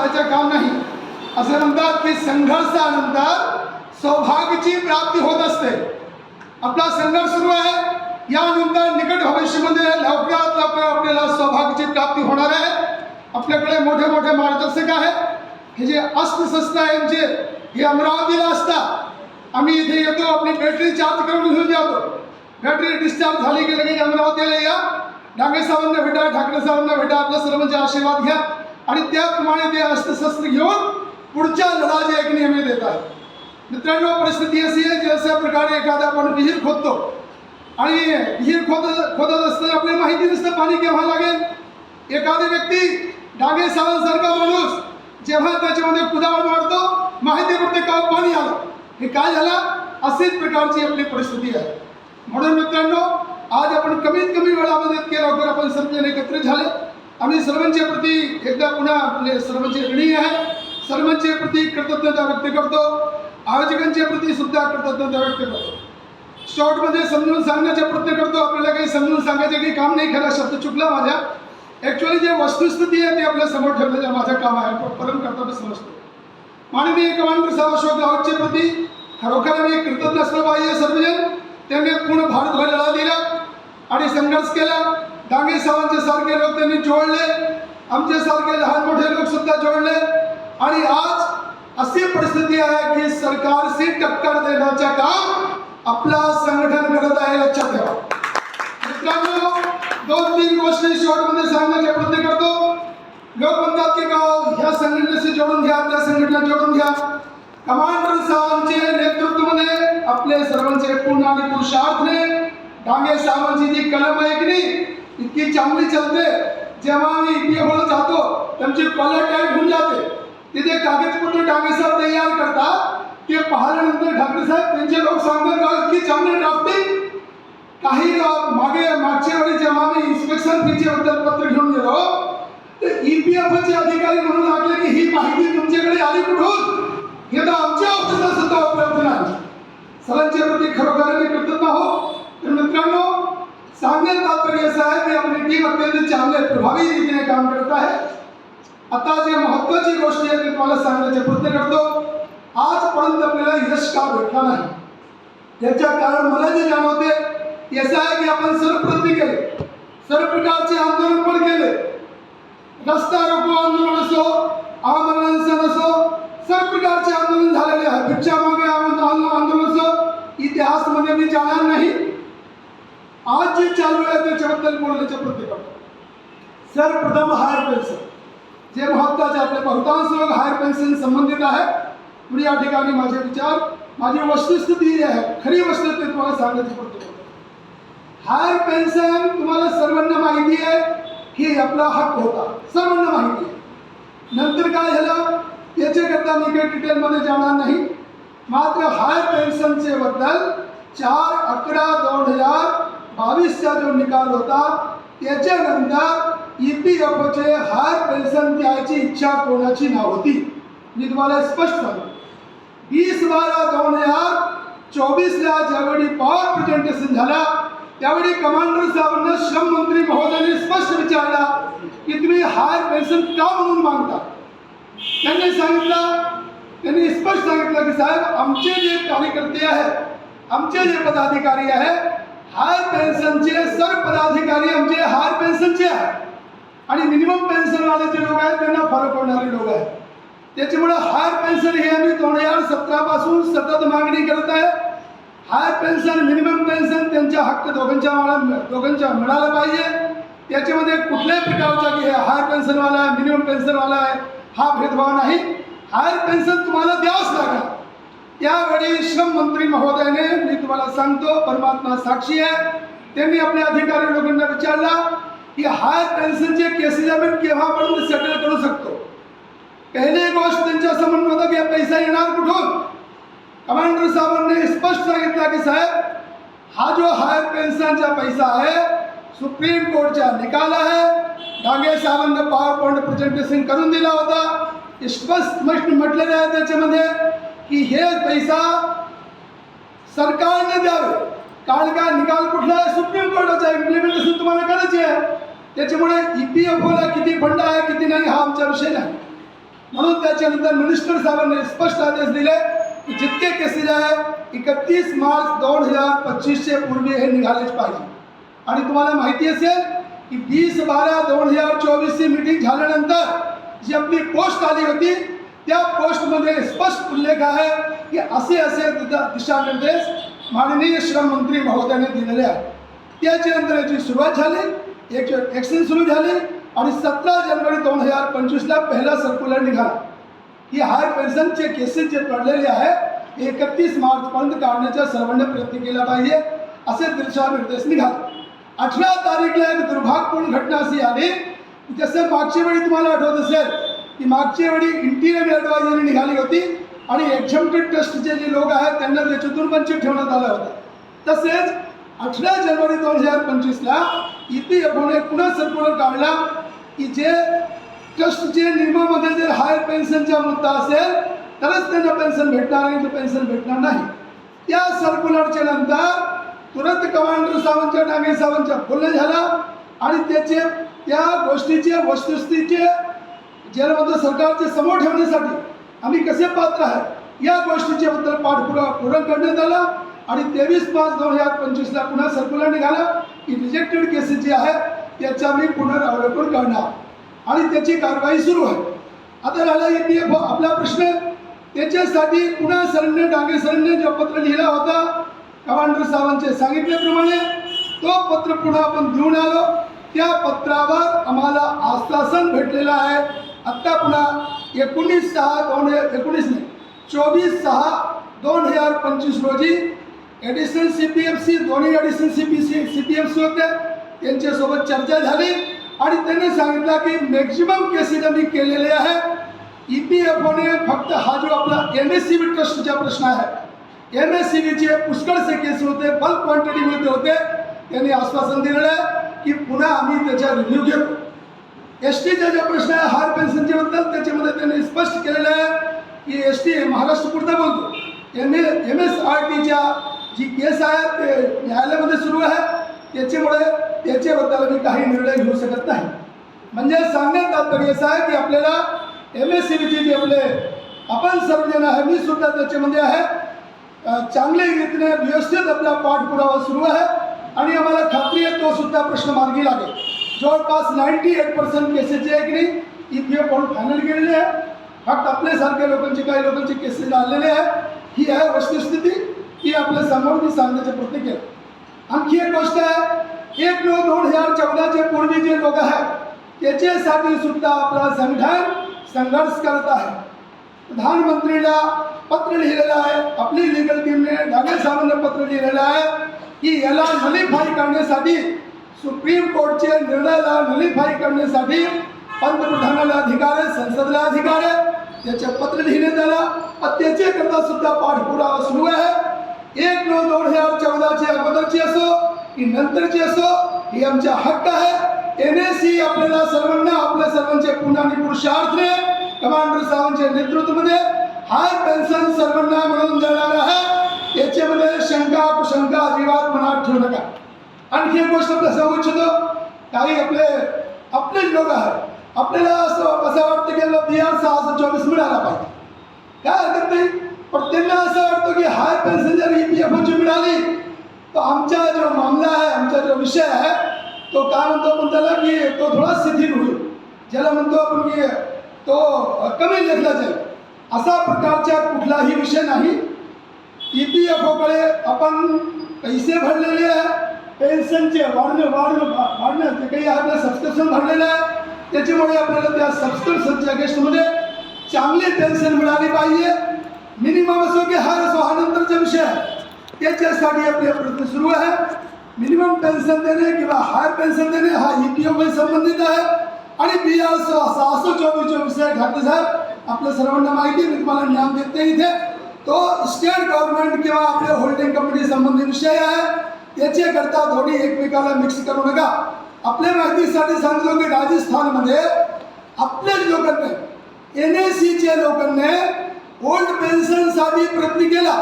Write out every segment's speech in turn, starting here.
व्हायचं काम नाही. असं म्हणतात की संघर्षानंतर सौभाग्याची प्राप्ती होत असते. आपला संघर्ष सुरू आहे. यानंतर निकट भविष्यामध्ये लवकरात लवकर आपल्याला सौभाग्याची प्राप्ती होणार आहे. आपल्याकडे मोठे मोठे मार्गदर्शक आहेत. हे जे अस्त्रशस्त्र आहे यांचे हे अमरावतीला असतात. आम्ही इथे येतो आपली बॅटरी चार्ज करून घेऊन जातो. बॅटरी डिस्चार्ज झाली की लगेच अमरावतीला या. डांगे साहेबांना भेटा ठाकरे साहेबांना भेटा. आपल्या सर्वांचे आशीर्वाद घ्या. आणि त्याप्रमाणे ते अस्त्रशस्त्र घेऊन पुढच्या लढा एक नेहमी देतात मित्रांनो परिस्थिती अशी आहे की अशा प्रकारे एखादा आपण विहीर खोदतो. आणि विहीर खोद खोदत असताना आपल्याला माहिती नसतं पाणी केव्हा लागेल. एखादी व्यक्ती डागे सावंतसारखा माणूस जेव्हा त्याच्यामध्ये कुदाळ मारतो माहिती पडते का पाणी आलं. हे काय झालं? अशीच प्रकारची आपली परिस्थिती आहे. म्हणून मित्रांनो आज आपण कमीत कमी वेळामध्ये केलं लवकर आपण सर्वजण एकत्र झाले. आम्ही सर्वांच्या प्रती एकदा पुन्हा आपले सर्वांचे ऋणी आहे. सर्वांच्या प्रती कृतज्ञता व्यक्त करतो. आयोजकांच्या प्रती सुद्धा कृतज्ञता व्यक्त करतो. शॉर्टमध्ये समजून सांगण्याचा प्रयत्न करतो. आपल्याला काही समजून सांगायचे काही काम नाही. खरा शब्द चुकला माझ्या. ॲक्च्युअली जे वस्तुस्थिती आहे ती आपल्यासमोर ठेवण्याचं माझं काम आहे. परम कर्तव्य समजतो. माननीय कमांडर साहेब अशोक राऊतच्या प्रती खरोखर आम्ही कृतज्ञ असलं पाहिजे. सर्वजण त्यांनी पूर्ण भारतभर लढा दिला आणि संघर्ष केला. डांगे साहेबांचे सारखे लोक त्यांनी जोडले. आमचे सारखे लहान मोठे लोक सुद्धा जोडले. आणि आज अशी परिस्थिती आहे की सरकारशी टक्कर देण्याचे काम आपला संघटन करत आहे लक्षात ठेवा. मित्रांनो दोन तीन गोष्टी शॉर्टमध्ये सांगण्याचा प्रयत्न करतो. लोक म्हणतात की गाव ह्या संघटनेशी जोडून घ्या त्या संघटना जोडून घ्या. कमांडर साहेबांचे नेतृत्वामध्ये आपले सर्वांचे पूर्ण आणि पुरुषार्थने डांगे साहेबांची जी कलम ऐकली इतकी चांगली चालते. जेव्हा आम्ही ईपीएफओला जातो त्यांची पलट टाईट होऊन जाते. तिथे कागदपत्र डांगे साहेब तयार करतात? ते पाहिल्यानंतर ठाकरे साहेब त्यांचे लोक सांगतात का इतकी चांगले ड्राफ्टिंग काही लोक मागे मागच्या वेळी जेव्हा आम्ही इन्स्पेक्शन फीचे बद्दल पत्र घेऊन गेलो तर ई पी एफचे अधिकारी म्हणून लागले की ही माहिती तुमच्याकडे आली कुठून? हे तर आमच्या ऑफिसला सुद्धा उपलब्ध नाही. सरांच्या प्रती खरोखर मी कृतज्ञ हो तर मित्रांनो सांगण्यात तात्पर्य असं आहे की आपली टीम अत्यंत चांगले प्रभावी रीतीने काम करत आहे आता जे महत्वाची गोष्ट आहे मी तुम्हाला सांगण्याचा प्रयत्न करतो आजपर्यंत आपल्याला यश का भेटला नाही। याच्या कारण मला जे जाणवते असं आहे की आपण सर्व प्रयत्न केले सर्व प्रकारचे आंदोलन पण केले रस्ता रोको आंदोलन असो आमरण असो सर्व प्रकारचे आंदोलन झालेले आहे भिक्षा मागे आंदोलन आंदोलन असो इतिहासमध्ये मी जाणार नाही। आज जे चालू आहे त्याच्याबद्दल बोलण्याचा प्रयत्न सर्वप्रथम हायर पेन्शन जे महत्वाचे आपले बहुतांश लोक हायर पेन्शन संबंधित आहे म्हणून या ठिकाणी माझे विचार, माझी वस्तुस्थिती जी आहे खरी वस्तुस्थिती तुम्हाला सांगण्याची प्रयत्न हायर पेन्शन तुम्हाला सर्वांना माहिती आहे की आपला हक्क होता सर्वांना माहिती आहे नंतर काय झालं याच्याकरता मी काही डिटेलमध्ये जाणार नाही। मात्र हायर पेन्शनचे बद्दल चार अकरा दोन हज़ार बावीसचा जो निकाल होता त्याच्यानंतर ई पी एफ़ ओचे हायर पेन्शन द्यायची इच्छा कोणाची नव्हती मी तुम्हाला स्पष्ट सांगतो. वीस बारा दोन हज़ार चोवीसला ज्यावेळी पॉवर प्रेझेंटेशन झाला, त्यावेळी कमांडर साहेबांना श्रम मंत्री महोदयांनी स्पष्ट विचारला की तुम्ही हायर पेन्शन का म्हणून मागता? त्यांनी सांगितलं, त्यांनी स्पष्ट सांगितलं की साहेब, आमचे जे कार्यकर्ते आहेत, आमचे जे पदाधिकारी आहेत हायर पेन्शनचे सर्व पदाधिकारी आमचे हायर पेन्शनचे आहेत. आणि मिनिमम पेन्शनवाले जे लोक आहेत त्यांना फरक पडणारे लोक आहेत. त्याच्यामुळे हायर पेन्शन हे आम्ही दोन हजार सतरापासून सतत मागणी करत आहे. हायर पेन्शन मिनिमम पेन्शन त्यांच्या हक्क दोघांच्या मला दोघांच्या मिळालं पाहिजे. त्याच्यामध्ये कुठल्याही प्रकारचा की हे हायर पेन्शनवाला आहे मिनिमम पेन्शनवाला आहे हा भेदभाव नाही. हायर पेन्शन तुम्हाला द्यावंच लागेल. त्यावेळी श्रम मंत्री महोदयाने मी तुम्हाला सांगतो परमात्मा साक्षी आहे. त्यांनी आपल्या अधिकारी लोकांना विचारला की हायर पेन्शनचे केसेस आम्ही केव्हापर्यंत सेटल करू शकतो? पहिली गोष्ट त्यांच्या असं म्हणणं होतं की हा पैसा येणार कुठून? कमांडर साहेबांनी स्पष्ट सांगितलं की साहेब हा जो हायर पेन्शनचा पैसा आहे सुप्रीम कोर्टचा निकाल आहे. डांगे साहेबांना पॉवर पॉईंट प्रेझेंटेशन करून दिला होता. स्पष्ट म्हटलेलं आहे त्याच्यामध्ये. की हे पैसा सरकारने द्यावे. कारण का? निकाल कुठला आहे? सुप्रीम कोर्टाचा इम्प्लिमेंटेशन तुम्हाला करायची आहे. त्याच्यामुळे ई पी एफ ओला किती फंड आहे किती नाही हा आमचा विषय नाही. म्हणून त्याच्यानंतर मिनिस्टर साहेबांनी स्पष्ट आदेश दिले की जितके केसेस आहे एकतीस मार्च दोन हजार पच्चीसचे पूर्वी हे निघालेच पाहिजे. आणि तुम्हाला माहिती असेल की वीस बारा दोन हजार चोवीसची मीटिंग झाल्यानंतर जी आपली पोस्ट आली होती त्या पोस्टमध्ये स्पष्ट उल्लेख आहे की असे असे दिशानिर्देश माननीय श्रम मंत्री महोदयाने दिलेले आहेत. त्याच्यानंतर याची सुरुवात झाली एक ॲक्शन सुरू झाली आणि सतरा जानेवारी दोन हजार पंचवीसला पहिला सर्क्युलर निघाला. की हाय पेन्शनचे केसेस जे पडलेले आहे एकतीस मार्चपर्यंत काढण्याचा सर्वांनी प्रयत्न केला पाहिजे असे दिशानिर्देश निघाले. अठरा तारीखला एक दुर्भाग्यपूर्ण घटना अशी आली जसं मागच्या वेळी तुम्हाला आठवत असेल की मागच्या वेळी इंटिरियर ॲडवायझरी निघाली होती आणि एक्झम्प्टेड ट्रस्टचे जे लोक आहेत त्यांना त्याच्यातून वंचित ठेवण्यात आलं होतं. तसेच अठरा जानेवारी दोन हजार पंचवीसला ई पी एफ ओने पुन्हा सर्क्युलर काढला की जे ट्रस्टचे नियमामध्ये जर हायर पेन्शनचा मुद्दा असेल तरच त्यांना पेन्शन भेटणार आणि तो पेन्शन भेटणार नाही. त्या सर्क्युलरच्या नंतर तुरंत कमांडर सावंतच्या डांगे सावंतच्या बोलणं झालं आणि त्याचे त्या गोष्टीचे वस्तुस्थितीचे जेलमध्ये सरकारचे समोर ठेवण्यासाठी आम्ही कसे पात्र आहे या गोष्टीच्या बद्दल पाठपुरा पूर्ण करण्यात आला आणि तेवीस पाच दोन हजार पंचवीसला पुन्हा सर्क्युलर निघाला की रिजेक्टेड केसेस जे आहेत त्याचा आम्ही पुनरावलोकन करणार. आणि त्याची कारवाई सुरू आहे. आता राहिला ई पी एफ आपला प्रश्न त्याच्यासाठी पुन्हा सरांनी डांगे सरांनी जो पत्र लिहिला होता कमांडर साहेबांचे सांगितल्याप्रमाणे तो पत्र पुन्हा आपण देऊन आलो. त्या पत्रावर आम्हाला आश्वासन भेटलेलं आहे. आत्ता पुन्हा एकोणीस सहा दोन हजार एकोणीस नाही चोवीस सहा दोन हजार पंचवीस रोजी additional C P F C दोन्ही additional C P C C P F C होते. त्यांच्यासोबत चर्चा झाली आणि त्यांनी सांगितलं की मॅक्झिमम केसेस आम्ही केलेले आहे. ई पी एफ ओने फक्त हा जो आपला एम एस सी बी ट्रस्टचा प्रश्न आहे एम एस सी बीचे पुष्कळसे केस होते बल्क क्वांटिटीमध्ये होते. त्यांनी आश्वासन दिलेलं आहे की पुन्हा आम्ही त्याचा रिव्ह्यू घेतो एस टीचा जो प्रश्न आहे हार पेन्शनचे बद्दल त्याच्यामध्ये त्यांनी स्पष्ट केलेलं आहे की एस टी महाराष्ट्र पुरता बोलतो. M A M S R टीच्या जी केस आहे ते न्यायालयामध्ये सुरू आहे त्याच्यामुळे त्याच्याबद्दल मी काही निर्णय घेऊ शकत नाही. म्हणजे सांगण्यात तात्पर्य असं आहे की आपल्याला एम एस सी बीचे जे आपले आपण सर्वजण आहे मी सुद्धा त्याच्यामध्ये आहे. चांगल्या रीतीने व्यवस्थित आपला पाठपुरावा सुरू आहे. आणि आम्हाला खात्री आहे तो सुद्धा प्रश्न मार्गी लागेल. जवळपास नाईन्टी एट पर्सेंट केसेसचे आहे की नाही ई पी एफ फायनल केलेले आहे. फक्त आपल्यासारख्या लोकांचे काही लोकांचे केसेस आलेले आहे. ही आहे वस्तुस्थिती. ही आपल्यासमोर मी सांगण्याचा प्रयत्न केला. आणखी एक गोष्ट आहे. एक नऊ दोन हजार चौदाचे पूर्वी जे लोक आहेत त्याच्यासाठी सुद्धा आपला संघटन संघर्ष करत आहे प्रधानमंत्रीला पत्र लिहिलेलं आहे. आपली लिगल टीमने डागे साहेबांना पत्र लिहिलेलं आहे की याला नलिफाई करण्यासाठी सुप्रीम कोर्टचे निर्णयाला नलिफाई करण्यासाठी पंतप्रधानाला अधिकार आहे संसदेला अधिकार आहे. त्याचे पत्र लिहिण्यात आला आणि त्याच्याकरता सुद्धा पाठपुरावा सुरू आहे. एक नऊ दोन हजार चौदाची अगोदरची असो की नंतरची असो ही आमचा हक्क आहे. एन एस सी आपल्याला सर्वांना आपल्या सर्वांचे पुन्हा आणि पुरुषार्थने कमांडर साहेबांच्या नेतृत्वामध्ये हाय पेन्शन सर्वांना मिळवून देणार आहे. याच्यामध्ये शंका कुशंका अजिबात मनात ठेवू नका. आणखी एक गोष्ट आपल्या सांगू इच्छितो काही आपले आपलेच लोक आहेत. आपल्याला असं असं वाटतं की आपला बिहार सहा चोवीस मिळाला पाहिजे. काय हरकत नाही. पण त्यांना असं वाटतं की high passenger E P F ओची मिळाली. तर आमचा जो मामला आहे आमचा जो विषय आहे तो काय म्हणतो आपण त्याला की तो थोडा शिथिल होईल. ज्याला म्हणतो आपण की तो कमी लेखला जाईल. असा प्रकारचा कुठलाही विषय नाही. ई पी एफ ओकडे आपण पैसे भरलेले आहे. पेन्शनचे वाढणं वाढणं वाढणं जे काही आपलं सबस्क्रिप्शन भरलेलं आहे. त्याच्यामुळे आपल्याला त्या सबस्क्रिप्शनच्या गेस्टमध्ये चांगली पेन्शन मिळाली पाहिजे. मिनिमम असो की हार असो हा नंतरचा विषय आहे. त्याच्यासाठी आपले प्रयत्न सुरू आहे. मिनिमम पेन्शन देणे किंवा हायर पेन्शन देणे हा ई पी एफ संबंधित आहे. आणि बी आर सहाशे चोवीसचा विषय घाटे साहेब. आपल्या सर्वांना माहिती मी तुम्हाला ज्ञान देते इथे. तो स्टेट गव्हर्नमेंट किंवा आपल्या होल्डिंग कंपनी संबंधित विषय आहे. याच्याकरता दोन्ही एकमेकाला मिक्स करू नका. आपल्या माहितीसाठी सांगतो की राजस्थानमध्ये आपल्याच लोकांनी एन एस सीच्या लोकांनी ओल्ड पेन्शनसाठी प्रयत्न केला.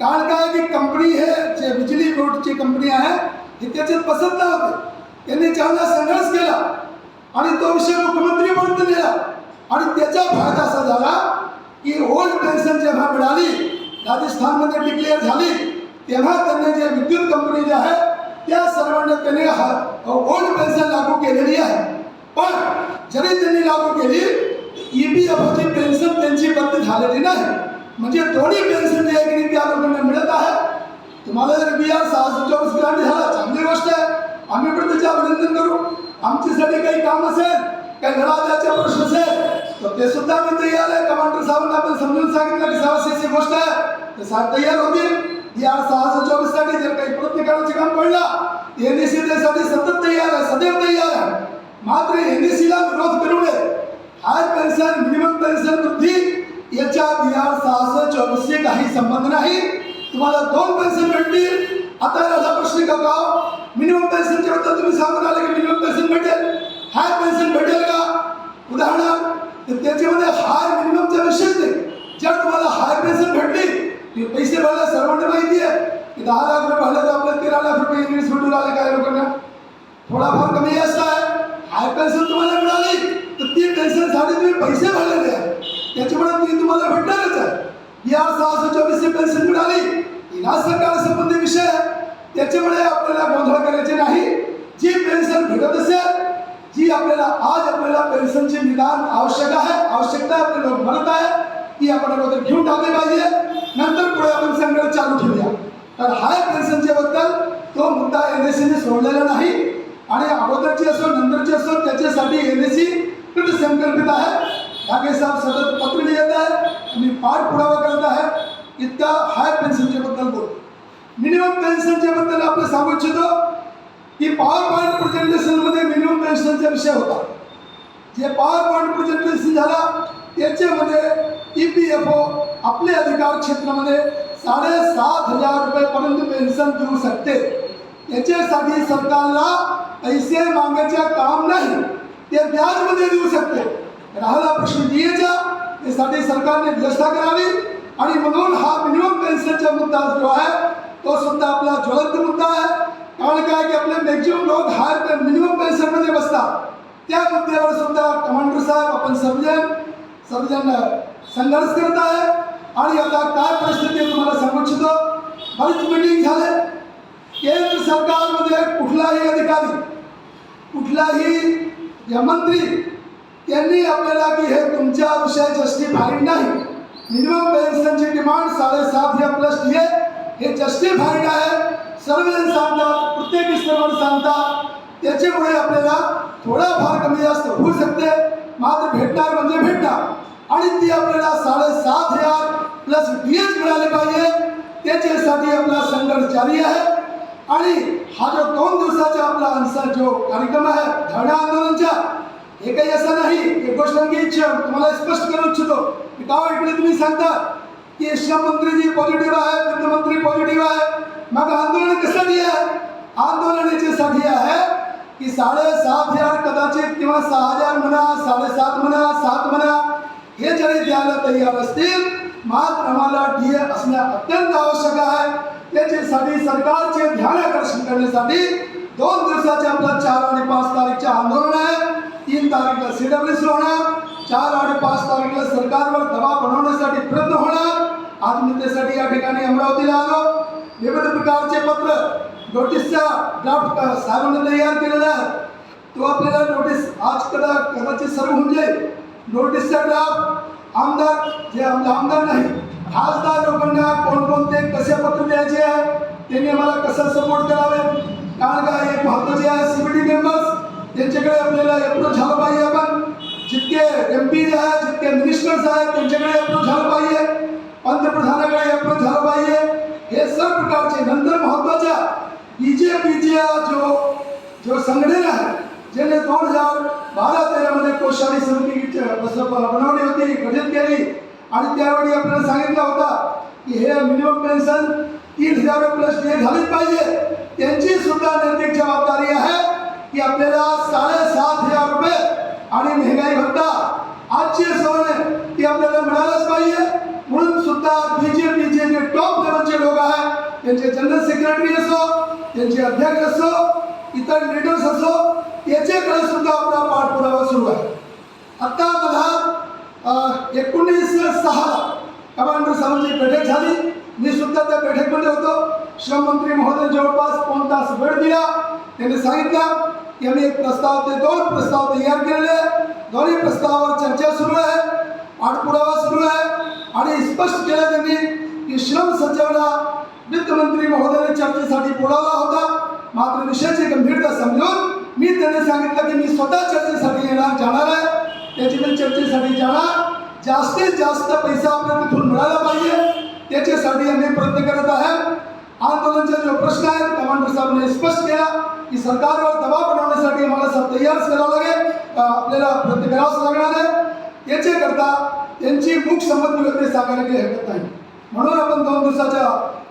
कारण काय की कंपनी हे जे बिजली बोर्डची कंपनी आहे हे त्याच्यात पसंत होते. त्यांनी चांगला संघर्ष केला. आणि तो विषय मुख्यमंत्रीपर्यंत नेला. आणि त्याचा फायदा असा झाला की ओल्ड पेन्शन जेव्हा मिळाली राजस्थानमध्ये डिक्लेअर झाली. तेव्हा त्यांनी जे विद्युत कंपनी ज्या आहेत त्या सर्वांना त्यांनी ओल्ड पेन्शन लागू केलेली आहे. पण जरी त्यांनी लागू केली E ईपीएफओची पेन्शन त्यांची बंद झालेली नाही. म्हणजे दोन्ही पेन्शन जे आहे की त्या लोकांना मिळत आहे. तुम्हाला जर बी आर सहाशे चोवीस ग्रांट झाला चांगली गोष्ट आहे. आम्ही पण त्याचे अभिनंदन करू. आमच्यासाठी काही काम असेल काही लढा प्रश्न असेल तर ते सुद्धा आम्ही तयार आहे. कमांडर साहेबांना आपण समजून सांगितलं की सहाशेची गोष्ट आहे. तर साहेब तयार होतील. या आर सहाशे चोवीससाठी जर काही प्रत्येकाचे काम पडला एनएससी त्यासाठी सतत तयार आहे सदैव तयार आहे. मात्र एनएससीला विरोध करू नये हाय पेन्शन मिनिमम पेन्शन वृद्धी याच्या बी सहाशे चोवीसचे काही संबंध नाही. तुम्हाला दोन पेन्शन भेटतील आता याचा प्रश्न का गाव मिनिमम पेन्शनच्या बद्दल तुम्ही सांगून आले की मिनिमम पेन्शन भेटेल? हाय पेन्शन भेटेल का? उदाहरणार्थ त्याच्यामध्ये हाय मिनिममचा विषय नाही. जर तुम्हाला हाय पेन्शन भेटली पैसे भरले सर्वांना माहिती आहे. की दहा लाख रुपये भरले तर आपल्याला तेरा लाख रुपये इंग्लिश भेटून आले काय लोकांना. थोडाफार कमी आहे. हाय पेन्शन तुम्हाला मिळाली. तर ती पेन्शनसाठी तुम्ही पैसे भरलेले आहे. त्याच्यामुळे ती तुम्हाला भेटणारच आहे. या सहाशे चोवीसची पेन्शन मिळाली. ही सरकार संबंधी विषय त्याच्यामुळे आपल्याला गोंधळ करायचे नाही. जी पेन्शन भेटत असेल जी आपल्याला आज आपल्याला पेन्शनचे निदान आवश्यक आहे आवश्यकता आपले लोक म्हणत आहे ती आपण अगोदर घेऊन टाकली पाहिजे. नंतर पुढे आपण संघर्ष चालू ठेवूया. तर हाय पेन्शनच्याबद्दल तो मुद्दा एन एस सीने सोडलेला नाही. आणि अगोदरची असो नंतरची असो त्याच्यासाठी एन एस सी कृत संकल्पित आहे. ठाकरे साहेब सतत पत्र लिहित आहे. आणि पाठपुरावा करत आहे. इतका हाय पेन्शनच्याबद्दल बोलतो. मिनिमम पेन्शनच्याबद्दल आपण सांगू इच्छितो की पॉवर पॉईंट प्रेझेंटेशनमध्ये मिनिमम पेन्शनचा विषय होता. जे पॉवर पॉईंट प्रेझेंटेशन झाला याच्यामध्ये ई पी एफ ओ आपले अधिकार क्षेत्रामध्ये साडेसात हजार रुपयेपर्यंत पेन्शन देऊ शकते. याच्यासाठी सरकारला पैसे मागायचे काम नाही ते व्याजमध्ये देऊ शकते. राहिला प्रश्न डीएचा त्यासाठी सरकारने व्यवस्था करावी आणि म्हणून हा मिनिमम पेन्शनचा मुद्दा जो आहे तो सुद्धा आपला ज्वलंत मुद्दा आहे. कारण काय की आपले मॅक्झिमम लोक हाय मिनिमम पेन्शनमध्ये बसतात. त्या मुद्द्यावर सुद्धा कमांडर साहेब आपण समजेल सर्वजण संघर्ष करत आहे. आणि आता काय परिस्थिती आहे तुम्हाला सांगू इच्छितो. बरीच मिटिंग झाले. केंद्र सरकारमध्ये कुठलाही अधिकारी कुठलाही या मंत्री त्यांनी आपल्याला की हे तुमच्या विषयाची जस्टिफाईड नाही. मिनिमम पेन्शनची डिमांड साडेसात या प्लस डी हे जस्टिफाईड आहे. सर्वजण सांगतात प्रत्येक स्तरावर सांगतात त्याच्यामुळे आपल्याला थोडाफार कमी जास्त होऊ शकते. मात्र भेटणार म्हणजे भेटणार. आणि ती आपल्याला साडेसात हजार प्लस डी एच मिळाले पाहिजे. त्याच्यासाठी आपला संघर्ष जारी आहे. आणि हा जो दोन दिवसाचा आपला आन्सर जो कार्यक्रम आहे धरणा आंदोलनचा हे काही असं नाही. एक गोष्ट आणखी इच्छा तुम्हाला स्पष्ट करू इच्छितो. की का वाटले तुम्ही सांगता की श्रम मंत्रीजी पॉझिटिव्ह आहे वित्तमंत्री पॉझिटिव्ह आहे. मग आंदोलन कशासाठी आहे? आंदोलन की साडेसात हजार कदाचित किंवा सहा हजार म्हणा साडेसात म्हणा सात म्हणा हे जरी द्यायला तयार असतील मात्र आम्हाला डी ए असणे अत्यंत आवश्यक आहे. त्याच्यासाठी सरकारचे ध्यान आकर्षण करण्यासाठी दोन दिवसाचे आपलं चार आणि पाच तारीखचे आंदोलन आहे. तीन तारीखला सी डब्ल्यू होणार चार आणि पाच तारीखला सरकारवर दबाव बनवण्यासाठी प्रयत्न होणार. आज या ठिकाणी अमरावतीला आलो. विविध प्रकारचे पत्र नोटीसचा ड्राफ्ट साहेबांनी तयार केलेला आहे. तो आपल्याला नोटीस आज कदा कदाचित सर्व होऊन जाईल नोटीसचा ड्राफ्ट आमदार जे आमचे आमदार नाही खासदार लोकांना कोणकोणते कसे पत्र द्यायचे आहे त्यांनी आम्हाला कसं सपोर्ट करावे? कारण का एक महत्त्वाचे आहे सीबीडी मेंबर्स त्यांच्याकडे आपल्याला अप्रोच झालं पाहिजे आपण. जितके एम पी आहेत जितके मिनिस्टर्स आहेत त्यांच्याकडे अप्रोच झालं पाहिजे. पंतप्रधानाकडे अप्रोच झालं पाहिजे. हे सर्व प्रकारचे नंतर महत्त्वाच्या बीजेपीच्या जो जो संघटना आहे ज्याने दोन हजार बारा तेरामध्ये कोश्यारी समिती बस- बनवली होती गठीत केली. आणि त्यावेळी आपल्याला सांगितलं होता की हे मिनिमम पेन्शन तीन हजार प्लस हे झालीच पाहिजे. त्यांची सुद्धा नैतिक जबाबदारी आहे की आपल्याला साडेसात हजार रुपये आणि महागाई भत्ता आजची सोने ती आपल्याला मिळालंच पाहिजे. म्हणून सुद्धा बीजेपीचे जे टॉप लेवलचे लोक आहेत. त्यांचे जनरल सेक्रेटरी असो त्यांचे अध्यक्ष असो इतर लिडर्स असो याच्याकडे सुद्धा आपला पाठपुरावा सुरू आहे. आता बघा एकोणीस सहा कमांडर साहेबांची बैठक झाली. मी सुद्धा त्या बैठकीमध्ये होतो. श्रममंत्री महोदय जवळपास दोन तास वेळ दिला. त्यांनी सांगितलं की आम्ही एक प्रस्ताव ते दोन प्रस्ताव तयार केलेले आहे. दोन्ही प्रस्तावावर चर्चा सुरू आहे. पाठपुरावा सुरू आहे. आणि स्पष्ट केलं त्यांनी की श्रम सचिवाला वित्तमंत्री महोदयाने चर्चेसाठी बोलावला होता. मात्र विषयाची गंभीरता समजून मी त्यांनी सांगितलं की मी स्वतः चर्चेसाठी येणार जाणार आहे. त्याची मी चर्चेसाठी जाणार. जास्तीत जास्त पैसा आपल्याला तिथून मिळाला पाहिजे. त्याच्यासाठी आम्ही प्रयत्न करत आहे आंदोलनाचा जो प्रश्न आहे कमांडर साहेबांनी स्पष्ट केला की सरकारवर दबाव बनवण्यासाठी आम्हाला सब तयारच करावं लागेल. आपल्याला प्रयत्न करावाच लागणार आहे. याच्याकरता त्यांची मुख संमती वगैरे सांगायला काही हरकत नाही. म्हणून आपण दोन दिवसाच्या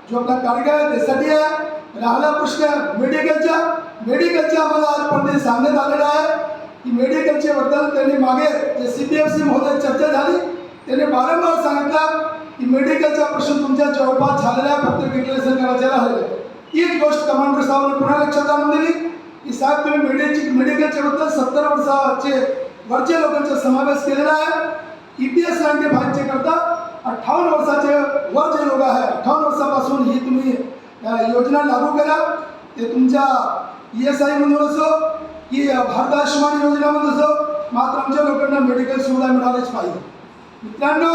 जो आपला कार्यक्रम आहे त्यासाठी आहे. राहिला प्रश्न मेडिकलच्या मेडिकलच्या आम्हाला आजपर्यंत सांगण्यात आलेलं आहे की मेडिकलच्या बद्दल त्यांनी मागे जे सी पी एफ सी महोदय चर्चा झाली त्यांनी वारंवार सांगितलं की मेडिकलचा प्रश्न तुमच्या जवळपास झालेला आहे फक्त डिक्लेरेशन करायचं राहिलेलं आहे तीच गोष्ट कमांडर साहेबांनी पुन्हा लक्षात आणून दिली की साहेब तुम्ही मेडिकलची मेडिकलच्या बद्दल सत्तर वर्षाचे वरच्या लोकांचा समावेश केलेला आहे. ई पी एस नाईन्टी फाईव्हचे करता अठ्ठावन्न वर्षाचे वर जे लोक आहे. अठ्ठावन्न वर्षापासून ही तुम्ही योजना लागू करा ते तुमच्या ई एस आयमधून असो की भारत आयुष्यमान योजनामधून असो मात्र आमच्या लोकांना मेडिकल सुविधा मिळालीच पाहिजे. मित्रांनो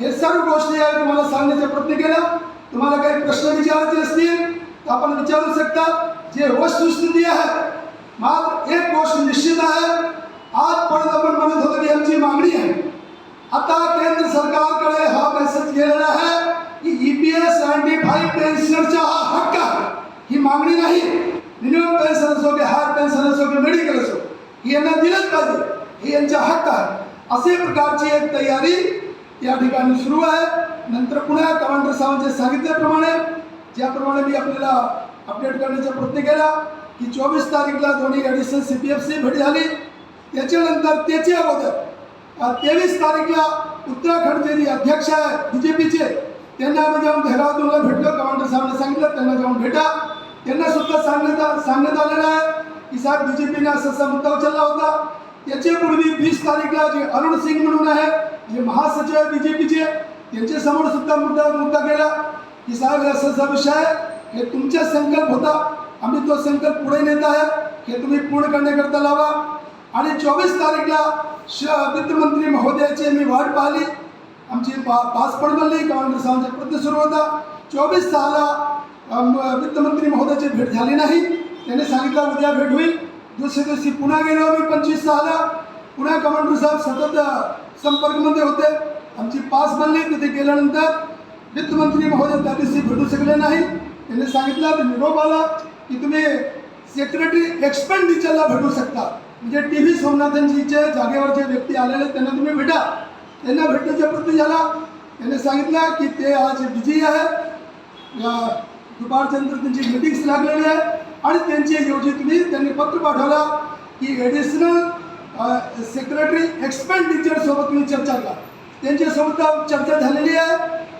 हे सर्व गोष्टी आहे तुम्हाला सांगण्याचा प्रयत्न केला. तुम्हाला काही प्रश्न विचारायचे असतील तर आपण विचारू शकता. जे वस्तुस्थिती आहे मात्र एक गोष्ट निश्चित आहे. आजपर्यंत आपण म्हणत होतो की आमची मागणी आहे. आता केंद्र सरकारकडे हा मेसेज गेलेला आहे की E P S ninety five पेन्शनरचा हा हक्क आहे. ही मागणी नाही. मिनिमम पेन्शन असो की हायर पेन्शन असो की मेडिकल असो ही यांना दिलंच पाहिजे. ही यांचा हक्क आहे. असे प्रकारची एक तयारी या ठिकाणी सुरू आहे. नंतर पुन्हा कमांडर साहेबांचे सांगितल्याप्रमाणे ज्याप्रमाणे मी आपल्याला अपडेट करण्याचा प्रयत्न केला की चोवीस तारीखला दोन्ही additional C P F C भेट झाली. त्याच्यानंतर त्याच्या अगोदर तेवीस तारीखला उत्तराखंडचे जे अध्यक्ष आहे बी जे पीचे त्यांना आम्ही जाऊन देहरादूनला भेटलो कमांडर साहेबांना सांगितलं त्यांना जाऊन भेटा. त्यांना सुद्धा सांगण्यात सांगण्यात आलेलं आहे की साहेब बी जे पीने असा असा मुद्दा उचलला होता. त्याच्यापूर्वी वीस तारीखला जे अरुण सिंग म्हणून आहे जे महासचिव आहे बी जे पीचे त्यांच्यासमोर सुद्धा मुद्दा मुद्दा केला की साहेब असा असा विषय आहे हे तुमचा संकल्प होता. आम्ही तो संकल्प पुढे नेत आहे. हे तुम्ही पूर्ण करण्याकरता लावा. आणि चोवीस तारीखला श वित्तमंत्री महोदयाची मी वाट पाहिली. आमची पा पासपोर्ट बनली कमांडर साहेबांचा प्रयत्न सुरू होता. चोवीस सहाला वित्तमंत्री महोदयाची भेट झाली नाही. त्याने सांगितलं उद्या भेट होईल. दुसऱ्या दिवशी पुन्हा गेलो आम्ही पंचवीस सहाला. पुन्हा कमांडर साहेब सतत संपर्कमध्ये होते. आमची पास बनली तिथे गेल्यानंतर वित्तमंत्री महोदय त्या दिवशी भेटू शकले नाही. त्यांनी सांगितलं निरोप आला की तुम्ही सेक्रेटरी एक्सपेंडिचरला भेटू शकता. म्हणजे टी व्ही सोमनाथनजीचे जागेवरचे व्यक्ती आलेले आहेत, त्यांना तुम्ही भेटा. त्यांना भेटण्याच्या प्रयत्न झाला. त्यांनी सांगितलं की ते आज बिझी आहे. दुपारच्यानंतर त्यांची मिटिंग्स लागलेली आहे. आणि त्यांची ऐवजी तुम्ही त्यांनी पत्र पाठवला की ॲडिशनल सेक्रेटरी एक्सपेंडिचर सोबत तुम्ही चर्चा करा. त्यांच्यासोबत चर्चा झालेली आहे.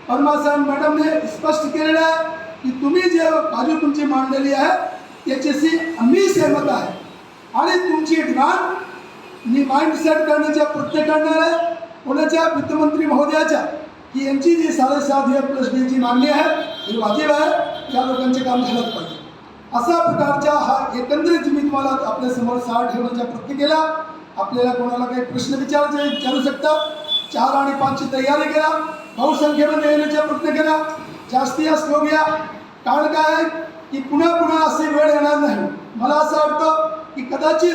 परमासाहेब मॅडमने स्पष्ट केलेलं आहे की तुम्ही जे बाजू तुमची मांडलेली आहे त्याच्याशी आम्ही सहमत आहे. आणि तुमची डिमांड मी माइंड सेट करण्याच्या प्रत्येक करणार आहे कोणाच्या? वित्तमंत्री महोदयाच्या. की यांची जी साडेसात हजार प्लस बीची मागणी आहे ही वाजिब आहे या लोकांचे काम झालंच पाहिजे. अशा प्रकारच्या हा एकंदरीत मी तुम्हाला आपल्यासमोर सार ठेवण्याचा प्रयत्न केला आपल्याला कोणाला काही प्रश्न विचारायचे विचारू शकता. चार आणि पाचची तयारी केला बहुसंख्येमध्ये येण्याचा प्रयत्न केला जास्ती जास्त हो गया कारण काय आहे? की पुन्हा पुन्हा अशी वेळ येणार नाही. मला असं वाटतं की कदाचित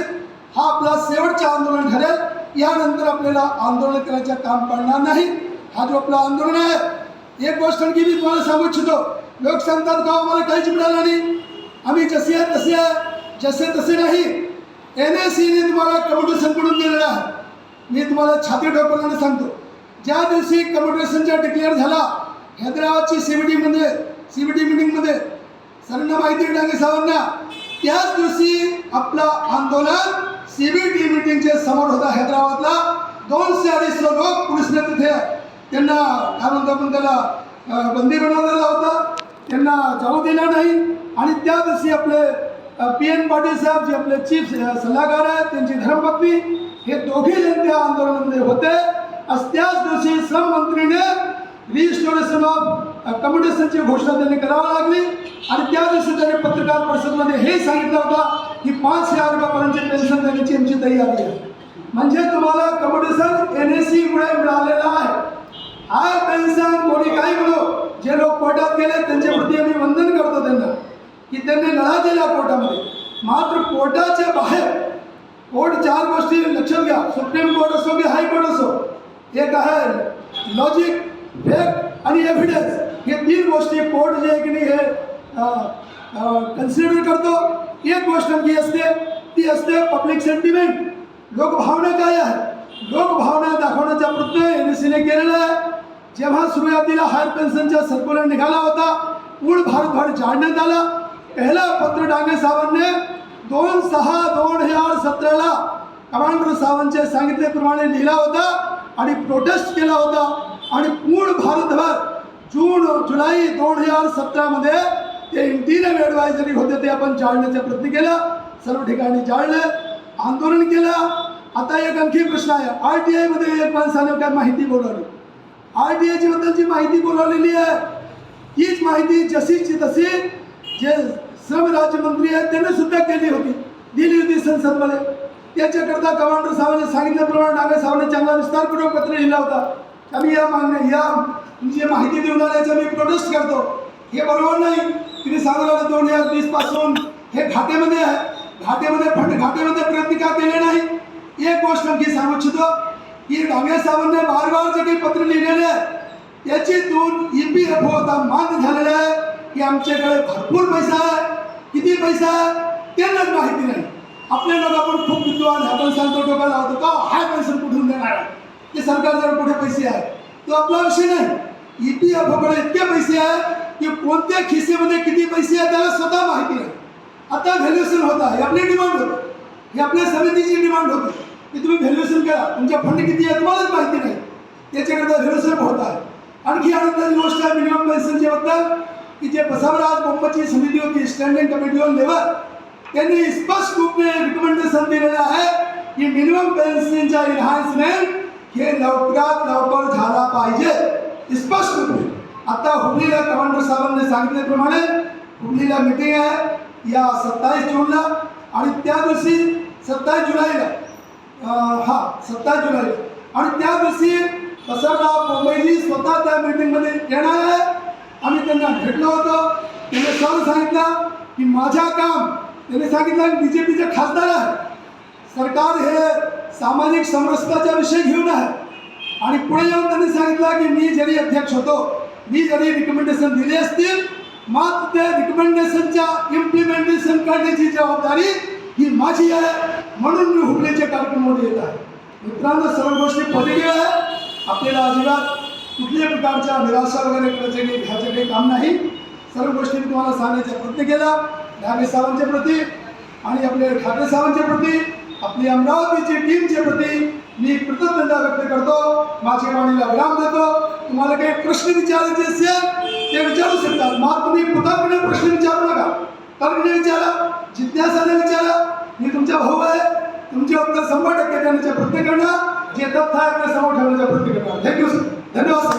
हा आपला शेवटचं आंदोलन ठरेल. यानंतर आपल्याला आंदोलन करायचं काम पडणार नाही. हा जो आपला आंदोलन आहे एक गोष्ट आणखी मी तुम्हाला सांगू इच्छितो. लोक सांगतात का आम्हाला काहीच मिळालं नाही. आम्ही जसे आहे तसे आहे. जसे तसे नाही. एन एस सीने तुम्हाला कम्युनिकेशनकडून दिलेलं आहे. मी तुम्हाला छाती ठोकरल्याने सांगतो. ज्या दिवशी कम्युनिकेशनचा डिक्लेअर झाला हैदराबादची सी बी टीमध्ये सी बी टी मिटिंगमध्ये सरांना माहिती डांगे साहेबांना त्याच दिवशी आपलं आंदोलन सी बी टी मिटिंगच्या समोर होता हैदराबादला. दोनशे अडीच लोक पोलिसने तिथे त्यांना काय म्हणतो आपण त्याला बंदी बनवलेला होता. त्यांना जाऊ दिला नाही. आणि त्या दिवशी आपले पी एन पाटील साहेब जे आपले चीफ सल्लागार आहेत त्यांची धर्मपत्नी हे दोघे जण त्या आंदोलनामध्ये होते. आज त्याच दिवशी श्रम मंत्रीने रिस्टोरेशन ऑफ कम्युनिकेशनची घोषणा त्यांनी करावी लागली. आणि त्या दिवशी त्यांनी पत्रकार परिषदमध्ये हे सांगितलं होतं की पाच हजार रुपयापर्यंतची पेन्शन देण्याची आमची तयारी आहे. म्हणजे तुम्हाला कम्युनिकेशन एन एस मुळे मिळालेलं आहे. हाय पेन्शन कोणी काही म्हणो जे लोक कोर्टात गेले त्यांच्याप्रती आम्ही वंदन करतो त्यांना की त्यांनी लढा दिला कोर्टामध्ये. मात्र कोर्टाच्या बाहेर कोर्ट चार गोष्टी लक्षात घ्या. सुप्रीम कोर्ट असो की हायकोर्ट असो एक आहे लॉजिक फेक आणि एव्हिडन्स हे तीन गोष्टी कोर्ट जे आहे की नाही हे कन्सिडर करतो. एक गोष्ट आणखी असते ती असते पब्लिक सेंटिमेंट लोकभावना काय आहे? लोकभावना दाखवण्याचा प्रयत्न एन एस सीने केलेला आहे. जेव्हा सुरुवातीला हायर पेन्शनचा सर्क्युलर निघाला होता पूर्ण भारतभर जाळण्यात आला. पहिला पत्र डांगे साहेबांनी दोन सहा दोन हजार सतराला कमांडर सावंतच्या सांगितल्याप्रमाणे लिहिला होता आणि प्रोटेस्ट केला होता. आणि पूर्ण भारतभर जून जुलै दोन हजार सतरामध्ये ते इंटिरियर ॲडवायझरी होते ते आपण जाळण्याचा प्रयत्न केला. सर्व ठिकाणी जाळलं आंदोलन केलं. आता एक आणखी प्रश्न आहे. आर टी आयमध्ये एक माणसानं काय माहिती बोलवली. आर टी आयची बद्दलची माहिती बोलवलेली आहे हीच माहिती जशीची तशी जे श्रम राज्यमंत्री आहेत त्यांनी सुद्धा केली होती. दिली होती संसदमध्ये. त्याच्याकरता कमांडर साहेबांनी सांगितल्याप्रमाणे डागे साहेबांनी चांगला विस्तारपूर्वक पत्र लिहिला होता. आम्ही या मागण्या या जे माहिती देऊन आल्याचं मी प्रोटेस्ट करतो. हे बरोबर नाही. तिने सांगितलं दोन हजार वीसपासून हे घाटेमध्ये आहे. घाटेमध्ये फंड घाटेमध्ये प्रयत्न का केले नाही? एक गोष्ट नक्की सांगू इच्छितो. की डांगे साहेबांनी बार बार जे काही पत्र लिहिलेले आहे त्याच्यातून ई पी एफ ओ आता मान्य झालेलं आहे की आमच्याकडे भरपूर पैसा आहे. किती पैसा आहे? त्यांनाच माहिती नाही. आपल्याला लोक आपण खूप विद्वान आपण सांगतो डोक्याला लावतो. का? हा पैसा कुठून देणार आहे? ते सरकारजवळ कुठे पैसे आहे तो आपला विषय नाही. ई पी एफ ओकडे इतके पैसे आहे की कोणत्या खिसेमध्ये किती पैसे आहे त्याला स्वतः माहिती नाही. आता व्हॅल्युएशन होता हे आपली डिमांड होतं. हे आपल्या समितीची डिमांड होती. की तुम्ही व्हॅल्युएशन करा. तुमच्या फंड किती आहे तुम्हालाच माहिती नाही. त्याच्याकरता व्हॅल्युएशन होत आहे. आणखी आनंदाची गोष्ट आहे मिनिमम पेन्शनच्या बद्दल की जे बसवराज बोंबाची समिती होती स्टँडिंग कमिटी ऑन लेवल त्यांनी स्पष्ट रूपने रिकमेंडेशन दिलेलं आहे की मिनिमम पेन्शनचा इन्हान्समेंट हे लवकरात लवकर झाला पाहिजे. स्पष्ट रूपे आता हुबलीला कमांडर साहेबांनी सांगितल्याप्रमाणे हुबलीला मिटिंग आहे. या सत्तावीस जूनला आणि त्या दिवशी सत्तावीस जुलैला हा सत्तावीस जुलैला. आणि त्या दिवशी बसवराव मुंबईनी स्वतः त्या मिटिंगमध्ये येणार आहे. आम्ही त्यांना भेटलो होतो. त्यांनी सर सांगितलं की माझ्या काम त्यांनी सांगितलं बी जे पीचे खासदार आहे सरकार हे सामाजिक समरसताच्या विषय घेऊन आहे. आणि पुढे येऊन त्यांनी सांगितलं की मी जरी अध्यक्ष होतो मी जरी रिकमेंडेशन दिली असतील मात्र त्या रिकमेंडेशनच्या इम्प्लिमेंटेशन करण्याची जबाबदारी ही माझी आहे म्हणून मी हुबलीच्या कार्यक्रमामध्ये येत आहे. मित्रांनो सर्व गोष्टी पॉझिटिव्ह आहे. आपल्याला अजिबात कुठल्याही प्रकारच्या निराशा वगैरे करायचे काही घ्यायचं काही काम नाही. सर्व गोष्टी मी तुम्हाला सांगण्याचा प्रयत्न केला. ढाके साहेबांच्या प्रती आणि आपले ठाकरे साहेबांच्या प्रती. आपली अमरावतीची टीमच्या प्रती मी कृतज्ञता व्यक्त करतो. माझ्या वाणीला विराम देतो. तुम्हाला काही प्रश्न विचारायचे असेल ते विचारू शकतात मग तुम्ही पुन्हा प्रश्न विचारू नका. तर्कने विचारा जिज्ञासाने विचारा. मी तुमचा भाऊ आहे. तुमचे उत्तर शंभर टक्के देण्याच्या प्रयत्न जे तथ्य आहे ते समोर ठेवण्याचा प्रयत्न करणार. थँक्यू सर धन्यवाद